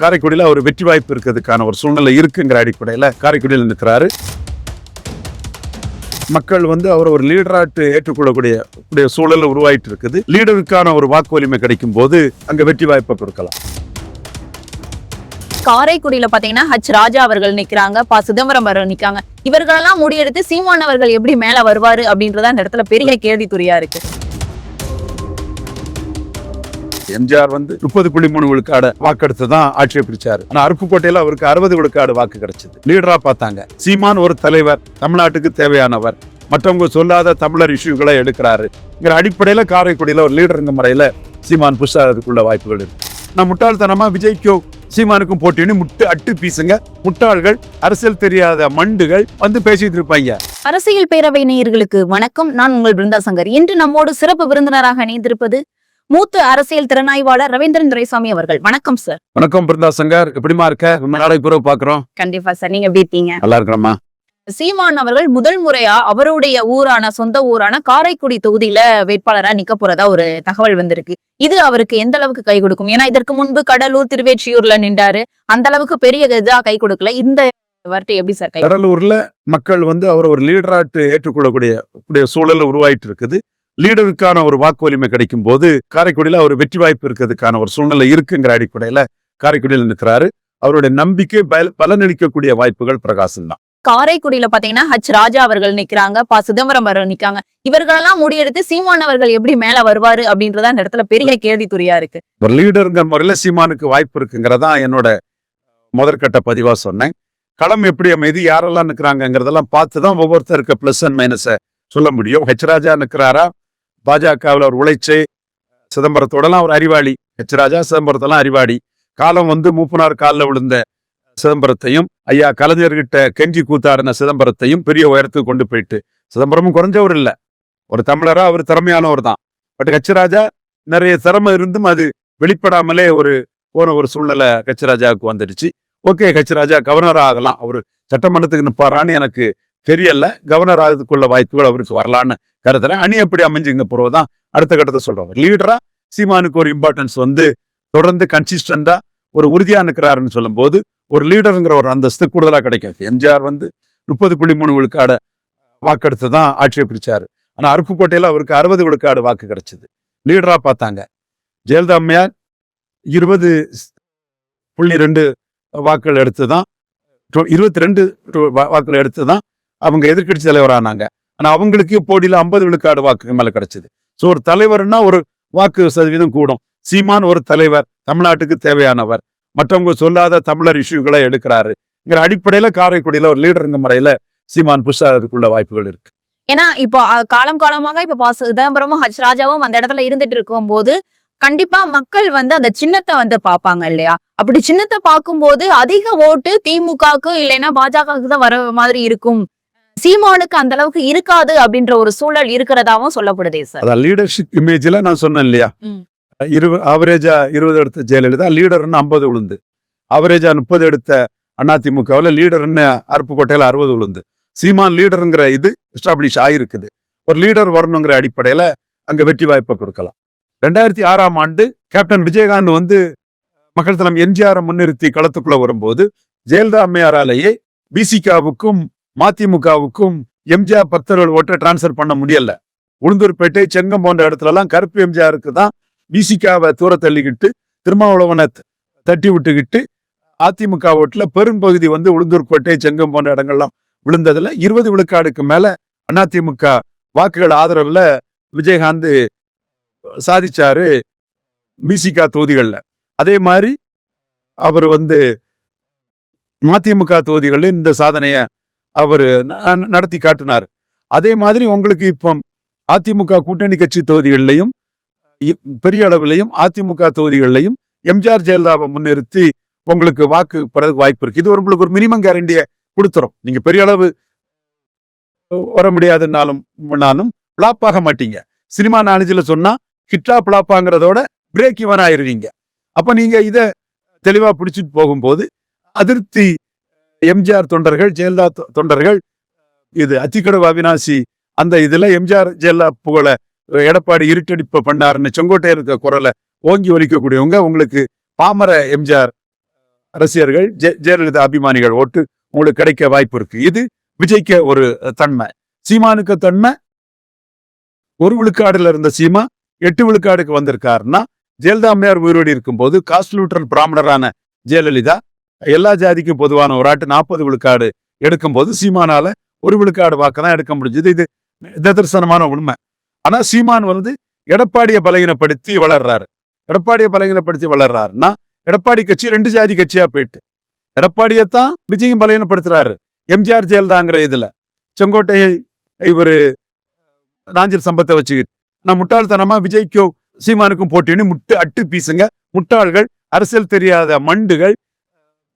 காரைக்குடியில அவர் வெற்றி வாய்ப்பு இருக்கிறதுக்கான ஒரு சூழ்நிலை இருக்குங்கிற அடிப்படையில் காரைக்குடியில் நிற்கிறாரு. மக்கள் வந்து அவர் ஒரு லீடராட்டு ஏற்றுக்கொள்ளக்கூடிய கூடிய சூழல் உருவாயிட்டு இருக்குது. லீடருக்கான ஒரு வாக்கு வலிமை கிடைக்கும் போது அங்கே வெற்றி வாய்ப்பை கொடுக்கலாம். காரைக்குடியில பாத்தீங்கன்னா ஹச் ராஜா அவர்கள் நிக்கிறாங்க ப சிதம்பரம் அவர்கள் நிக்காங்க இவர்களெல்லாம் முடியெடுத்து சீமான் அவர்கள் எப்படி மேல வருவாரு அப்படின்றத அந்த இடத்துல பெரிய கேள்விக்குறியா இருக்கு. எம்ஜிஆர் வந்து முப்பது புள்ளி மூணு விழுக்காடு வாக்கெடுத்து தான் ஆட்சியை பிடிச்சாரு ஆனா அருப்புக்கோட்டையில அவருக்கு அறுபது விழுக்காடு வாக்கு கிடைச்சது. லீடரா பார்த்தாங்க. சீமான் ஒரு தலைவர் தமிழ்நாட்டுக்கு தேவையானவர். மற்றவங்க சொல்லாத தமிழர் இஷ்யூகளை எடுக்கிறாருங்கிற அடிப்படையில காரைக்குடியில ஒரு லீடருங்க முறையில சீமான் புஷ் வாய்ப்புகள் இருக்கு. நான் முட்டாள்தனமா விஜய்க்கோ சீமானுக்கும் போட்டின்னு முட்டு அட்டு பீசுங்க. முட்டாள்கள் அரசியல் தெரியாத மண்டுகள் வந்து பேசிட்டு இருப்பாங்க. அரசியல் பேரவை நேயர்களுக்கு வணக்கம். நான் உங்கள் பிருந்தா சங்கர் இன்று நம்மோடு சிறப்பு விருந்தினராக இணைந்திருப்பது மூத்த அரசியல் திறனாய்வாளர் ரவீந்திரன் துரைசாமி அவர்கள். வணக்கம் சார் வணக்கம் பிருந்தா சங்கர். எப்படிமா இருக்க? ரொம்ப நாளைக்கு பிறகு பாக்குறோம். கண்டிப்பா சார் நீங்க எப்படி இருக்கீங்க? நல்லா இருக்கிறோமா சீமான் அவர்கள் முதல் முறையா அவருடைய ஊரான சொந்த ஊரான காரைக்குடி தொகுதியில வேட்பாளரா நிக்க போறதா ஒரு தகவல் வந்திருக்கு. இது அவருக்கு எந்த அளவுக்கு கை கொடுக்கும்? ஏன்னா இதற்கு முன்பு கடலூர் திருவேற்றியூர்ல நின்றாரு. அந்த அளவுக்கு பெரிய இதா கை கொடுக்கல. இந்த வார்த்தை எப்படி சார் கடலூர்ல மக்கள் வந்து அவர் ஒரு லீடராட்டு ஏற்றுக்கொள்ளக்கூடிய கூடிய சூழல் உருவாயிட்டு இருக்குது. லீடருக்கான ஒரு வாக்கு வலிமை கிடைக்கும் போது காரைக்குடியில அவர் வெற்றி வாய்ப்பு இருக்கிறதுக்கான ஒரு சூழ்நிலை இருக்குங்கிற அடிப்படையில காரைக்குடியில் நிற்கிறாரு. அவருடைய நம்பிக்கை பல- பலனளிக்கக்கூடிய வாய்ப்புகள் பிரகாசம் தான் காரைக்குடியில பாத்தீங்கன்னா ஹச் ராஜா அவர்கள் நிக்கிறாங்க ப சிதம்பரம் அவர்கள் நிக்காங்க இவர்களெல்லாம் முடியெடுத்து சீமான் அவர்கள் எப்படி மேல வருவாரு அப்படின்றத அந்த இடத்துல பெரிய கேள்விக்குறியா இருக்கு. ஒரு லீடருங்கிற முறையில சீமானுக்கு வாய்ப்பு இருக்குங்கிறதா என்னோட முதற்கட்ட பதிவா சொன்னேன். களம் எப்படி அமைது யாரெல்லாம் நிற்கிறாங்கிறதெல்லாம் பார்த்து தான் ஒவ்வொருத்தருக்கு பிளஸ் அண்ட் மைனஸை சொல்ல முடியும். ஹெச் ராஜா நிற்கிறாரா பாஜகவில் அவர் உழைச்சு சிதம்பரத்தோடலாம் அவர் அறிவாளி. ஹெச் ராஜா சிதம்பரத்தெல்லாம் அறிவாளி. காலம் வந்து மூப்பனார் காலில் விழுந்த சிதம்பரத்தையும் ஐயா கலைஞர்கிட்ட கெஞ்சி கூத்தாடின சிதம்பரத்தையும் பெரிய உயரத்துக்கு கொண்டு போயிட்டு சிதம்பரமும் குறைஞ்சவர் இல்லை. ஒரு தமிழராக அவர் திறமையானவர் தான். பட் கச்சிராஜா நிறைய திறமை இருந்தும் அது வெளிப்படாமலே ஒரு போன ஒரு சூழ்நிலை கச்சிராஜாவுக்கு ராஜாவுக்கு வந்துடுச்சு. ஓகே கச்சிராஜா ராஜா கவர்னர் ஆகலாம். அவர் சட்டமன்றத்துக்கு நிற்பாரான்னு எனக்கு தெரியல. கவர்னர் ஆகிறதுக்குள்ள வாய்ப்புகள் அவருக்கு வரலான்னு கருத்துறேன் அணி எப்படி அமைஞ்சுங்க போறதுதான் அடுத்த கட்டத்தை சொல்றோம். லீடரா சீமானுக்கு ஒரு இம்பார்ட்டன்ஸ் வந்து தொடர்ந்து கன்சிஸ்டண்டா ஒரு உறுதியா நிற்கிறாருன்னு சொல்லும்போது ஒரு லீடருங்கிற ஒரு அந்தஸ்து கூடுதலா கிடைக்காது எம்ஜிஆர் வந்து முப்பது புள்ளி மூணு விழுக்காட வாக்கெடுத்து தான் ஆட்சியை பிடிச்சாரு ஆனா அருப்புக்கோட்டையில அவருக்கு அறுபது விழுக்காடு வாக்கு கிடைச்சது. லீடரா பார்த்தாங்க. ஜெயலலிதா அம்மையார் இருபது புள்ளி ரெண்டு வாக்குகள் எடுத்து தான் இருபத்தி ரெண்டு வாக்குகள் எடுத்து தான் அவங்க எதிர்க்கட்சி தலைவர் ஆனாங்க ஆனா அவங்களுக்கு போட்டியில் ஐம்பது விழுக்காடு வாக்கு மேல கிடைச்சது. ஸோ ஒரு தலைவர்னா ஒரு வாக்கு சதவீதம் கூடும். சீமான் ஒரு தலைவர் தமிழ்நாட்டுக்கு தேவையானவர். மற்றவங்க சொல்லாத தமிழர் இஷ்யூகளை எடுக்கிறாருங்கிற அடிப்படையில காரைக்குடியில ஒரு லீடருங்க முறையில சீமான் புஷ் வாய்ப்புகள் இருக்கு. ஏன்னா இப்போ காலம் காலமாக இப்ப பா சிதம்பரமும் ஹச் ராஜாவும் அந்த இடத்துல இருந்துட்டு இருக்கும்போது கண்டிப்பா மக்கள் வந்து அந்த சின்னத்தை வந்து பாப்பாங்க இல்லையா? அப்படி சின்னத்தை பார்க்கும்போது அதிக ஓட்டு திமுகவுக்கு இல்லைன்னா பாஜகவுக்கு தான் வர மாதிரி இருக்கும். சீமானுக்கு அந்த அளவுக்கு இருக்காது அப்படின்ற ஒரு சூழல் இருக்கிறதாவும் சொல்லப்படுதே சார் அதான் லீடர்ஷிப் இமேஜ்ல நான் சொன்னேன் இல்லையா. இருபது ஆவரேஜா இருபது எடுத்த ஜெயலலிதா லீடர்னு ஐம்பது விழுந்து ஆவரேஜா முப்பது எடுத்த அதிமுகவில் லீடர்னு அருப்புக்கோட்டையில அறுபது விழுந்து சீமான் லீடருங்கிற இது எஸ்டாப்ளிஷ் ஆயிருக்குது. ஒரு லீடர் வரணுங்கிற அடிப்படையில அங்க வெற்றி வாய்ப்பை கொடுக்கலாம். ரெண்டாயிரத்தி ஆறாம் ஆண்டு கேப்டன் விஜயகாந்த் வந்து மக்கள் தலம் எம்ஜிஆரை முன்னிறுத்தி களத்துக்குள்ள வரும்போது ஜெயலலிதா அம்மையாராலேயே பிசிகாவுக்கும் மதிமுகவுக்கும் எம்ஜிஆர் பக்தர்கள் ஓட்டை டிரான்ஸ்ஃபர் பண்ண முடியல. உளுந்தூர்பேட்டை செங்கம் போன்ற இடத்துல எல்லாம் கருப்பு எம்ஜிஆருக்கு தான் பிசிகாவை தூர தள்ளிக்கிட்டு திருமாவளவனை தட்டி விட்டுக்கிட்டு அதிமுக ஓட்டுல பெரும்பகுதி வந்து உளுந்தூர்பேட்டை செங்கம் போன்ற இடங்கள்லாம் விழுந்ததுல இருபது விழுக்காடுக்கு மேல அதிமுக வாக்குகள் ஆதரவுல விஜயகாந்த் சாதிச்சாரு பிசிகா தொகுதிகளில். அதே மாதிரி அவர் வந்து மதிமுக தொகுதிகளில் இந்த சாதனையை அவர் நடத்தி காட்டினார். அதே மாதிரி உங்களுக்கு இப்போ அதிமுக கூட்டணி கட்சி தொகுதிகளிலையும் பெரிய அளவிலையும் அதிமுக தொகுதிகளிலையும் எம்ஜிஆர் ஜெயலலிதாவை முன்னிறுத்தி உங்களுக்கு வாக்கு பெறதுக்கு வாய்ப்பு இருக்கு. இது ஒரு உங்களுக்கு ஒரு மினிமம் கேரண்டியை கொடுத்துரும். நீங்க பெரிய அளவு வர முடியாதுன்னாலும் முன்னாலும் பிளாப் ஆக மாட்டீங்க. சினிமா நாலேஜில் சொன்னா ஹிட்டா பிளாப்பாங்கிறதோட பிரேக் இவன் ஆயிருவீங்க. அப்ப நீங்க இதை தெளிவா பிடிச்சிட்டு போகும்போது அதிருப்தி எம்ஜிஆர் தொண்டர்கள் ஜெயலலிதா தொண்டர்கள் இது அத்திக்கடவு அவினாசி அந்த இதுல எம்ஜிஆர் ஜெயலலிதா புகழ எடப்பாடி இருட்டடிப்பு பண்ணாருன்னு செங்கோட்டையர் இருக்க குரலை ஓங்கி ஒலிக்கக்கூடியவங்க உங்களுக்கு பாமர எம்ஜிஆர் ரசிகர்கள் ஜெ- ஜெயலலிதா அபிமானிகள் ஓட்டு உங்களுக்கு கிடைக்க வாய்ப்பு இருக்கு. இது விஜய்க்கு ஒரு தன்மை. சீமானுக்கு தன்மை ஒரு விழுக்காடுல இருந்த சீமா எட்டு விழுக்காடுக்கு வந்திருக்காருன்னா ஜெயலலிதா அம்மையார் உயிரோடி இருக்கும்போது காஸ்ட்லூட்டர் பிராமணரான ஜெயலலிதா எல்லா ஜாதிக்கும் பொதுவான ஒரு ஆட்டு நாற்பது விழுக்காடு எடுக்கும்போது சீமானால ஒரு விழுக்காடு வாக்கு தான் எடுக்க முடிஞ்சது. இது நிதர்சனமான உண்மை. ஆனா சீமான் வந்து எடப்பாடியை பலகீனப்படுத்தி வளர்றாரு. எடப்பாடியை பலகீனப்படுத்தி வளர்றாருன்னா எடப்பாடி கட்சி ரெண்டு ஜாதி கட்சியா போயிட்டு. எடப்பாடியைத்தான் விஜயும் பலகீனப்படுத்துறாரு. எம்ஜிஆர் ஜெயலலிதாங்கிற இதுல. செங்கோட்டையை இவரு நாஞ்சில் சம்பத்தை வச்சுக்கிட்டு நான் முட்டாள்தனமா விஜய்க்கும் சீமானுக்கும் போட்டின்னு முட்டு அட்டு பீசுங்க. முட்டாள்கள் அரசியல் தெரியாத மண்டுகள்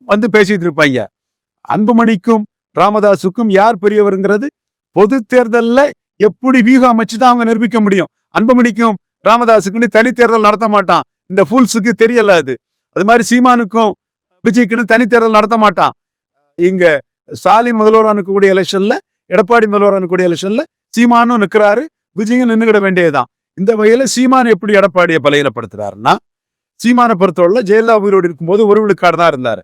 வந்து பேசிட்டு இருப்பாங்க. அன்புமணிக்கும் ராமதாஸுக்கும் யார் பெரியவருங்கிறது பொது தேர்தல்ல எப்படி வியூகம் அமைச்சு தான் அவங்க நிரூபிக்க முடியும். அன்புமணிக்கும் ராமதாஸுக்குன்னு தனி தேர்தல் நடத்த மாட்டான். இந்த ஃபூல்ஸுக்கு தெரியல அது. அது மாதிரி சீமானுக்கும் விஜய்க்குன்னு தனி தேர்தல் நடத்த மாட்டான். இங்க ஸ்டாலின் முதல்வரானுக்கு கூடிய எலெக்ஷன்ல எடப்பாடி முதல்வரானுக்கு கூடிய எலெக்ஷன்ல சீமானும் நிக்கிறாரு விஜயும் நின்றுகிட வேண்டியதுதான். இந்த வகையில சீமான் எப்படி எடப்பாடியை பலையிலப்படுத்துறாருன்னா சீமானை பொறுத்தவரை ஜெயலலிதா உயிரோடு இருக்கும்போது ஒரு விழுக்காடு தான் இருந்தாரு.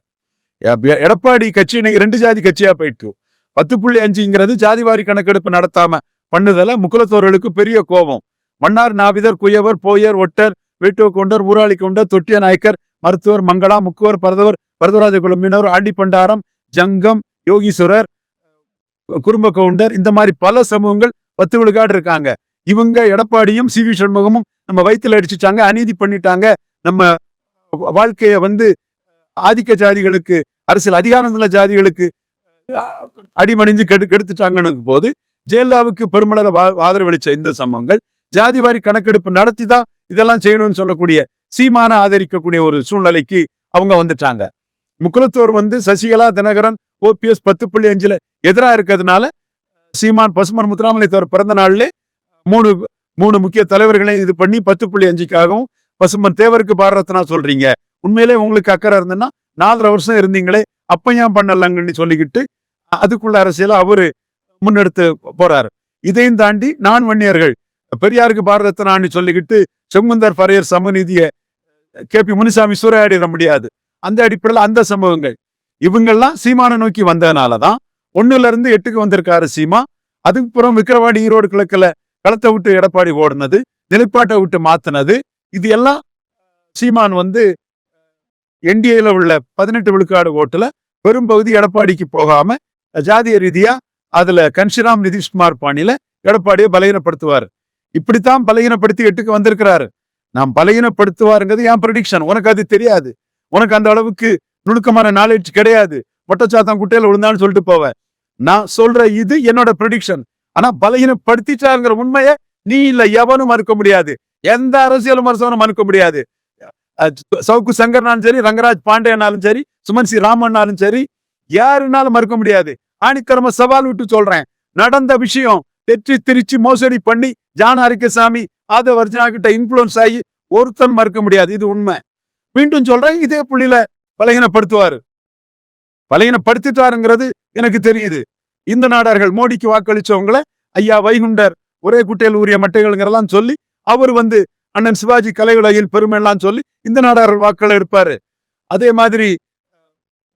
எடப்பாடி கட்சி இன்னைக்கு ரெண்டு ஜாதி கட்சியா போயிட்டு. பத்து புள்ளி அஞ்சுங்கிறது ஜாதிவாரி கணக்கெடுப்பு நடத்தாம பண்ணுதல முக்குலத்தோர்களுக்கு பெரிய கோபம். மன்னார் நாவிதர் குயவர் போயர் ஒட்டர் வீட்டு கொண்டர் ஊராளி கொண்டர் தொட்டிய நாயக்கர் மருத்துவர் மங்களா முக்குவர் பரதவர் பரதராஜ குழுமினர் ஆண்டி பண்டாரம் ஜங்கம் யோகீஸ்வரர் குடும்ப கவுண்டர் இந்த மாதிரி பல சமூகங்கள் பத்து விழுக்காடு இருக்காங்க. இவங்க எடப்பாடியும் சி வி சண்முகமும் நம்ம வயிற்றுல அடிச்சுட்டாங்க அநீதி பண்ணிட்டாங்க. நம்ம வாழ்க்கையை வந்து ஆதிக்க ஜாதிகளுக்கு அரசியல் அதிகாரம் உள்ள ஜாதிகளுக்கு அடிமணிஞ்சு கெடு கெடுத்துட்டாங்கன்னு போது ஜெயலலிதாவுக்கு பெருமளவு வா- ஆதரவளிச்ச இந்த சம்பவங்கள் ஜாதிவாரி கணக்கெடுப்பு நடத்தி தான் இதெல்லாம் செய்யணும்னு சொல்லக்கூடிய சீமான ஆதரிக்கக்கூடிய ஒரு சூழ்நிலைக்கு அவங்க வந்துட்டாங்க. முக்குலத்தோர் வந்து சசிகலா தினகரன் ஓபிஎஸ் பத்து புள்ளி அஞ்சுல எதிரா இருக்கிறதுனால சீமான் பசுமன் முத்துராமலிங்கத்தவர் பிறந்த நாள்ல மூணு மூணு முக்கிய தலைவர்களை இது பண்ணி பத்து புள்ளி அஞ்சுக்காகவும் பசுமன் தேவருக்கு பாரரத்னா சொல்றீங்க. உண்மையிலே உங்களுக்கு அக்கறை இருந்ததுன்னா நாலரை வருஷம் இருந்தீங்களே அப்ப ஏன் பண்ணலங்கன்னு சொல்லிக்கிட்டு அதுக்குள்ள அரசியல அவரு முன்னெடுத்து போறாரு. இதையும் தாண்டி நான் வன்னியர்கள் பெரியாருக்கு பாரதத்தனான்னு சொல்லிக்கிட்டு செங்குந்தர் பரையர் சமநிதியை கே. பி. முனிசாமி சூறையாடிட முடியாது. அந்த அடிப்படையில் அந்த சம்பவங்கள் இவங்கெல்லாம் சீமானை நோக்கி வந்ததுனாலதான் ஒன்றுல இருந்து எட்டுக்கு வந்திருக்காரு சீமா. அதுக்கப்புறம் விக்கிரவாடி ஈரோடு கிழக்குல களத்தை விட்டு எடப்பாடி ஓடுனது நிலைப்பாட்டை விட்டு மாத்தினது இது எல்லாம் சீமான் வந்து என்டிஏல உள்ள பதினெட்டு விழுக்காடு ஓட்டுல பெரும்பகுதி எடப்பாடிக்கு போகாம ஜாதிய ரீதியா அதுல கன்ஷிராம் நிதிஷ்குமார் பாணியில எடப்பாடியை பலகீனப்படுத்துவார். இப்படித்தான் பலகீனப்படுத்தி எட்டுக்கு வந்திருக்கிறாரு. நாம் பலகீனப்படுத்துவாருங்கிறது என் ப்ரடிக்ஷன் உனக்கு அது தெரியாது. உனக்கு அந்த அளவுக்கு நுணுக்கமான நாலேஜ் கிடையாது. மொட்டச்சாத்தம் குட்டையில விழுந்தான்னு சொல்லிட்டு போவேன் நான் சொல்ற இது என்னோட ப்ரடிக்ஷன் ஆனா பலகீனப்படுத்திட்டாருங்கிற உண்மையை நீ இல்ல எவனும் மறுக்க முடியாது. எந்த அரசியல் விமர்சனம் மறுக்க முடியாது. சவுக்கு சங்கர்னாலும் சரி ரங்கராஜ் பாண்டேனாலும் சரி சுமன் சி ராமன்னாலும் சரி யாருனாலும் மறுக்க முடியாது. ஆணித்தரமா சவால் விட்டு சொல்றேன். நடந்த விஷயம் தெற்றி திருச்சி மோசடி பண்ணி ஜான அரிக்கசாமி ஆதவ அர்ஜுனா கிட்ட இன்ஃபுளுன்ஸ் ஆகி ஒருத்தன் மறுக்க முடியாது. இது உண்மை. மீண்டும் சொல்றேன் இதே புள்ளியில பலகீனப்படுத்துவாரு. பலகீனப்படுத்திட்டாருங்கிறது எனக்கு தெரியுது. இந்த நாடார்கள் மோடிக்கு வாக்களிச்சவங்கள ஐயா வைகுண்டர் ஒரே குட்டையில் ஊறிய மட்டைகள்ங்கிறலாம் சொல்லி அவர் வந்து அண்ணன் சிவாஜி கலை உலகில் பெருமை எல்லாம் சொல்லி இந்த நாடார் வாக்கள் எடுப்பாரு அதே மாதிரி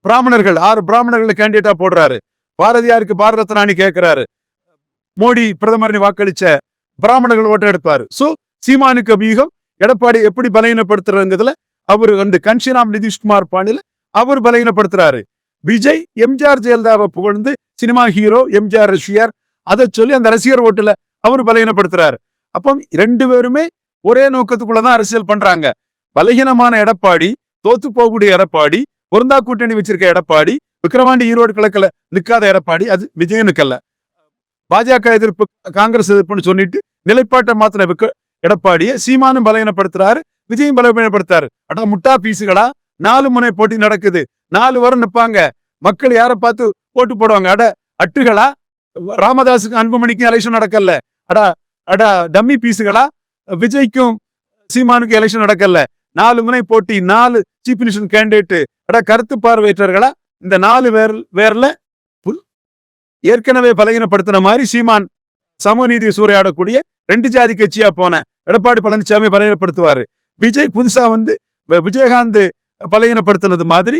பிராமணர்கள் ஆறு பிராமணர்களை கேண்டிடேட்டா போடுறாரு. பாரதியாருக்கு பாரத ரத்னானி கேட்கிறாரு மோடி பிரதமர் வாக்களிச்ச பிராமணர்கள் ஓட்டம் எடுப்பாரு. சோ சீமானுக்கு அபியூகம் எடப்பாடி எப்படி பலகீனப்படுத்துறதுல அவர் வந்து கன்ஷிராம் நிதிஷ்குமார் பாணியில அவர் பலகீனப்படுத்துறாரு விஜய் எம்ஜிஆர் ஜெயலலிதாவை புகழ்ந்து சினிமா ஹீரோ எம்ஜிஆர் ரசிகர் அதை சொல்லி அந்த ரசிகர் ஓட்டுல அவர் பலகீனப்படுத்துறாரு அப்போ ரெண்டு பேருமே ஒரே நோக்கத்துக்குள்ளதான் அரசியல் பண்றாங்க. பலகீனமான எடப்பாடி தோத்து போகக்கூடிய எடப்பாடி பொருந்தா கூட்டணி வச்சிருக்க எடப்பாடி விக்கிரவாண்டி ஈரோடு கிழக்குல நிக்காத எடப்பாடி அது விஜயம் நிற்கல பாஜக எதிர்ப்பு காங்கிரஸ் எதிர்ப்புன்னு சொல்லிட்டு நிலைப்பாட்டை மாத்தின விக்க எடப்பாடியை சீமானும் பலகீனப்படுத்துறாரு விஜயும் பலவீனப்படுத்தாரு அடா முட்டா பீஸுகளா நாலு முனை போட்டி நடக்குது. நாலு வாரம் நிப்பாங்க. மக்கள் யாரை பார்த்து ஓட்டு போடுவாங்க? அட அட்டுகளா? ராமதாஸுக்கு அன்புமணிக்கும் எலெக்ஷன் நடக்கல. அடா அடா டம்மி பீஸுகளா விஜய்க்கும் சீமானுக்கும் எலெக்ஷன் நடக்கல. நாலு முனை போட்டி நாலு சீஃப் மினிஸ்டர் கேண்டிடேட்டு கருத்து பார்வையற்றர்களா இந்த நாலு பேர் வேர்ல புல்- ஏற்கனவே பலகீனப்படுத்தின மாதிரி சீமான் சமூக நீதி சூறையாடக்கூடிய ரெண்டு ஜாதி கட்சியா போன எடப்பாடி பழனிசாமி பலகீனப்படுத்துவாரு. விஜய் புதுசா வந்து விஜயகாந்த் பலகீனப்படுத்தினது மாதிரி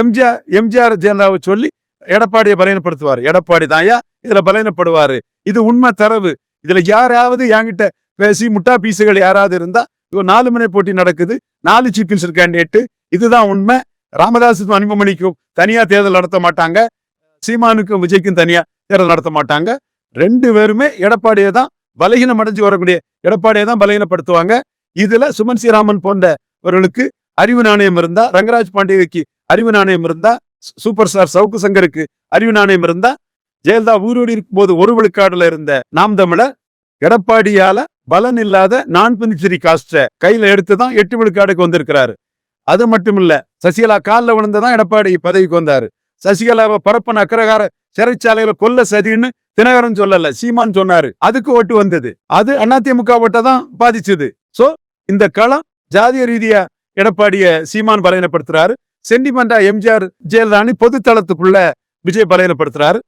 எம்ஜிஆர் எம்ஜிஆர் ஜெயலலிதாவை சொல்லி எடப்பாடியை பலகீனப்படுத்துவார். எடப்பாடி தாயா இதுல பலகீனப்படுவாரு. இது உண்மை தரவு. இதுல யாராவது என்கிட்ட பேசி முட்டா பீசுகள் யாராவது இருந்தா இப்போ நாலு மணி போட்டி நடக்குது நாலு சீஃப் மினிஸ்டர் கேண்டிடேட்டு இதுதான் உண்மை. ராமதாஸ் அன்புமணிக்கும் தனியா தேர்தல் நடத்த மாட்டாங்க. சீமானுக்கும் விஜய்க்கும் தனியா தேர்தல் நடத்த மாட்டாங்க. ரெண்டு பேருமே எடப்பாடியை தான் பலகீனம் அடைஞ்சு வரக்கூடிய எடப்பாடியை தான் பலகீனப்படுத்துவாங்க. இதுல சுமன் ஸ்ரீராமன் போன்றவர்களுக்கு அறிவு நாணயம் இருந்தா ரங்கராஜ் பாண்டியக்கு அறிவு நாணயம் இருந்தா சூப்பர் ஸ்டார் சவுக்கு சங்கருக்கு அறிவு நாணயம் இருந்தா ஜெயலலிதா ஊரோடி இருக்கும்போது ஒரு விழுக்காடுல இருந்த நாம் தமிழர் எடப்பாடியால பலன் இல்லாத நான் பினிச்சரி காஸ்ட கையில எடுத்து தான் எட்டு விழுக்காடுக்கு வந்திருக்கிறாரு. அது மட்டும் இல்ல சசிகலா காலில் விழுந்துதான் எடப்பாடி பதவிக்கு வந்தாரு. சசிகலாவை பரப்பன அக்கரகார சிறைச்சாலையில கொல்ல சதின்னு தினகரன் சொல்லல சீமான் சொன்னாரு. அதுக்கு ஓட்டு வந்தது. அது அதிமுக ஓட்டை தான் பாதிச்சது. சோ இந்த களம் ஜாதிய ரீதியா எடப்பாடிய சீமான் பலவீனப்படுத்துறாரு. சென்டிமெண்டா எம்ஜிஆர் ஜெயலலாணி பொதுத்தளத்துக்குள்ள விஜய் பலவீனப்படுத்துறாரு.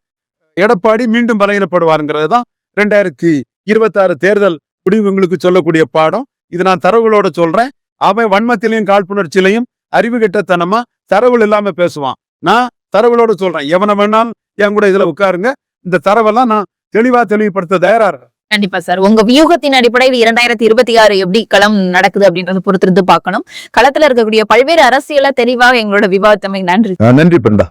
எடப்பாடி மீண்டும் பலவீனப்படுவாருங்கிறது தான் ரெண்டாயிரத்தி இருபத்தாறு தேர்தல் முடிவுங்களுக்கு சொல்லக்கூடிய பாடம். இது நான் தரவுகளோட சொல்றேன். அவன் வன்மத்திலையும் காழ்ப்புணர்ச்சியிலையும் அறிவு கெட்டத்தனமா தரவுகள் இல்லாம பேசுவான். நான் தரவுகளோட சொல்றேன். எவனை வேணாலும் என் கூட இதுல உட்காருங்க. இந்த தரவெல்லாம் நான் தெளிவா தெளிவுபடுத்த தயாரா இருக்கேன். கண்டிப்பா சார். உங்க வியூகத்தின் அடிப்படையில் இரண்டாயிரத்தி இருபத்தி ஆறு எப்படி களம் நடக்குது அப்படின்றத பொறுத்திருந்து பார்க்கணும். களத்துல இருக்கக்கூடிய பல்வேறு அரசியல தெளிவா எங்களோட விவாதத்தமை நன்றி. நன்றி பிருந்தா.